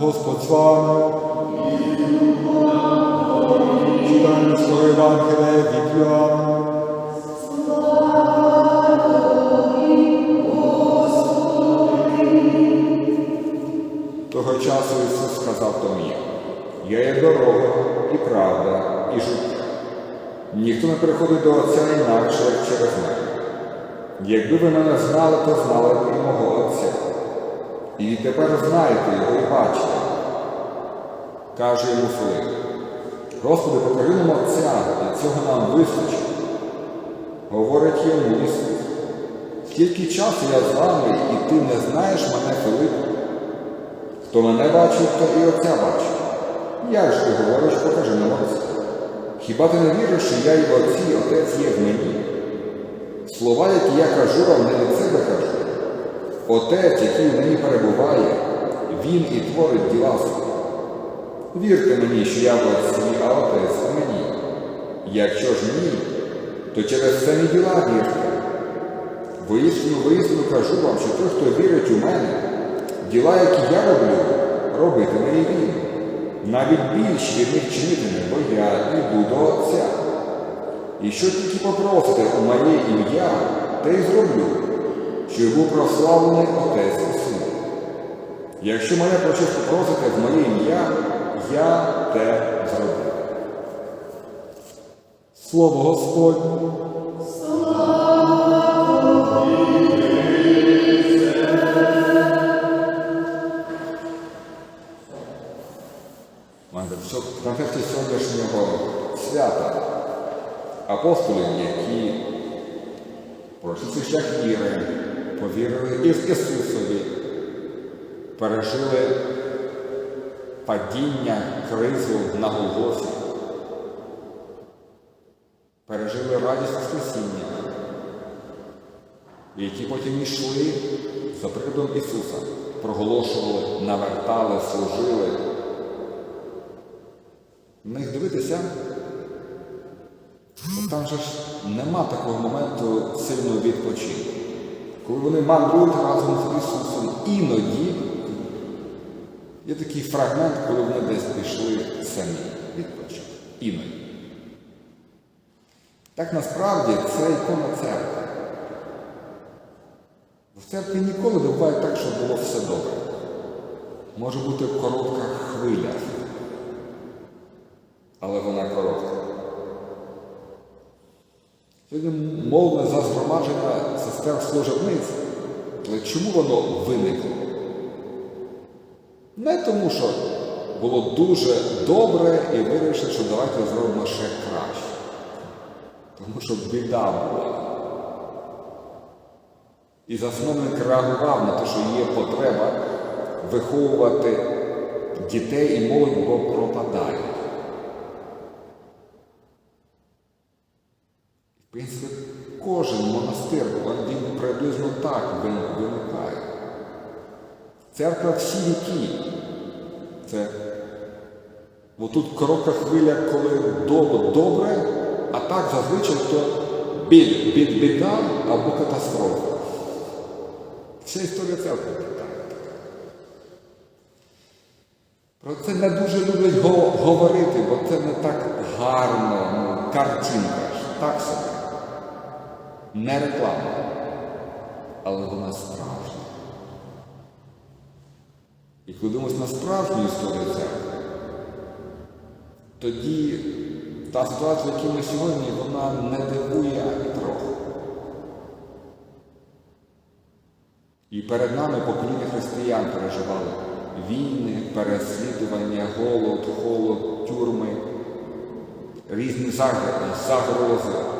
Господь з вами. Читаємо свого Євангелія від Йоанна. Того часу Ісус сказав Томі, Я є дорога і правда, і життя. Ніхто не приходить до Отця інакше, як через мене. Якби ви мене знали, то знали б і мого Отця. І тепер знаєте його і бачите. Каже йому Филип, Господи, покажи нам Отця, і цього нам вистачить. Говорить йому Ісус. Скільки часу я з вами, і ти не знаєш мене, Филип? Хто мене бачив, то і Отця бачив. Як же ти говориш, покажи нам Отця? Хіба ти не віриш, що я і в Отці, і Отець є в мені? Слова, які я кажу вам, не від себе кажу. Отець, який в мені перебуває, він і творить діла свої. Вірте мені, що я в Отці, а Отець в мені. Якщо ж ні, то через не діла вірте. Воістину, воістину кажу вам, що той, хто вірить у мене, діла, які я роблю, робитиме і він. Навіть більш від них чинитиме, бо я йду до Отця. І що тільки попросите у моє ім'я, те й зроблю, щоб був прославлений Отець і. Якщо мене про щось попросите в моє ім'я, я те зроблю. Слово Господнє. В контексті сьогоднішнього свята апостолів, які пройшли шлях віри, повірили і в Ісусові, пережили падіння, кризу на Голгофі, пережили радість Воскресіння, які потім йшли за прикладом Ісуса, проголошували, навертали, служили. На них дивитися, там же ж нема такого моменту сильного відпочинку. Коли вони мандрують разом з Ісусом, іноді є такий фрагмент, коли вони десь пішли самі відпочити. Іноді. Так насправді це ікона церкви. В церкві ніколи не буває так, щоб було все добре. Може бути коротка хвиля але вона коротка. Мовне зазгромадження сестер служебниць. Але чому воно виникло? Не тому, що було дуже добре і вирішили, що давайте зробимо ще краще. Тому що біда була. І засновник реагував на те, що є потреба виховувати дітей і молодь, бо пропадають. В принципі, кожен монастир, він приблизно так виникає. Церква всі віки. Це отут коротка хвиля, коли добре, добре, а так зазвичай то біль, біль, біда або катастрофа. Вся історія церкви. Про це не дуже люблять говорити, бо це не так гарно, ну, картинка так собі. Не реклама, але вона справжня. І коли дивимося на справжню історію церкви, тоді та ситуація, в якій ми сьогодні, вона не дивує ані трохи. І перед нами покоління християн переживали війни, переслідування, голод, холод, тюрми, різні загрози.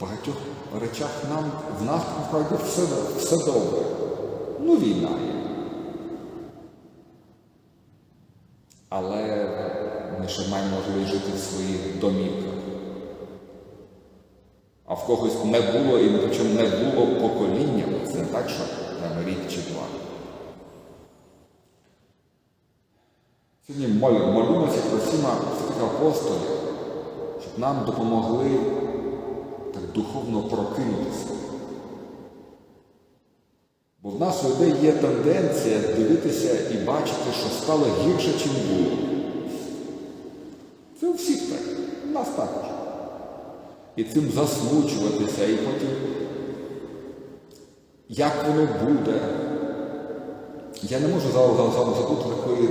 Багатьох речах нам, в нас насправді все, все добре. Ну, війна є. Але ми ще маємо можливість жити в своїх домівках. А в когось не було, і причому не було поколіннями. Це не так, що там рік чи два. Сьогодні молимося просимо святих апостолів, щоб нам допомогли духовно прокинутися. Бо в нас людей є тенденція дивитися і бачити, що стало гірше, чим було. Це у всіх так, у нас також. І цим засмучуватися, і потім, як воно буде. Я не можу зараз забути такої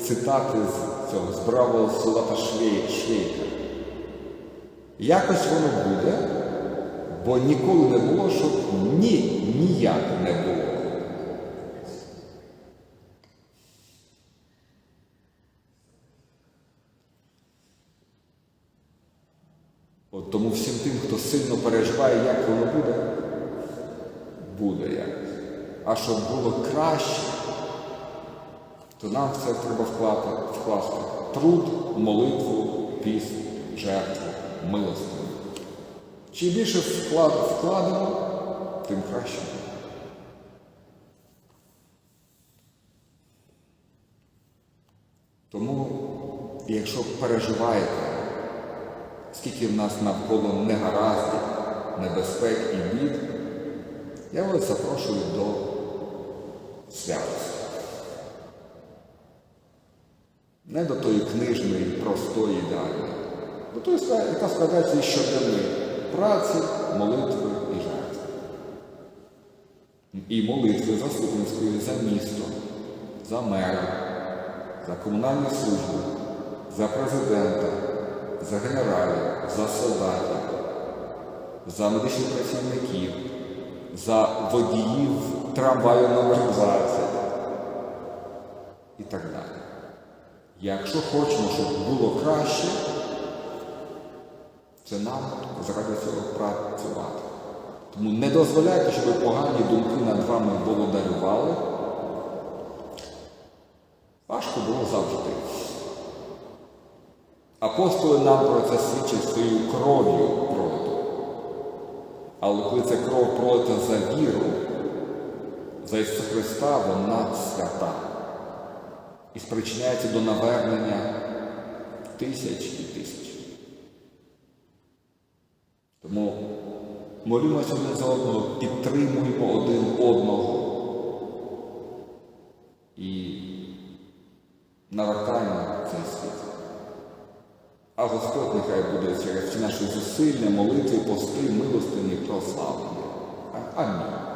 цитати з цього з бравого Солата Швей- Швейка. Якось воно буде, бо ніколи не було, щоб ні, ніяк не було. От тому всім тим, хто сильно переживає, як воно буде, буде якось. А щоб було краще, то нам в це треба вклати, вкласти труд, молитву, пісню, жертву, милостину. Чим більше вклад, вкладемо, тим краще. Тому, якщо переживаєте, скільки в нас навколо негараздів, небезпек і бід, я вас запрошую до святості. Не до тої книжної, простої ідеальної, до тої, яка складається щоденної праці, молитви і жертви. І молитви заступницької за місто, за мера, за комунальні служби, за президента, за генералів, за солдатів, за медичних працівників, за водіїв трамваю номер 20 і так далі. Якщо хочемо, щоб було краще, це нам заради цього працювати. Тому не дозволяйте, щоб погані думки над вами володарювали. Важко було завжди. Апостоли нам про це свідчать своєю кров'ю пролитою. Але коли ця кров пролита за віру, за Ісуса Христа, вона свята і спричиняється до навернення тисяч і тисяч. Тому молімося один за одного, підтримуємо один одного і навертаємо цей світ. А Господь нехай буде через наші зусилля, молитви, пости, милостині прославлення. Амінь.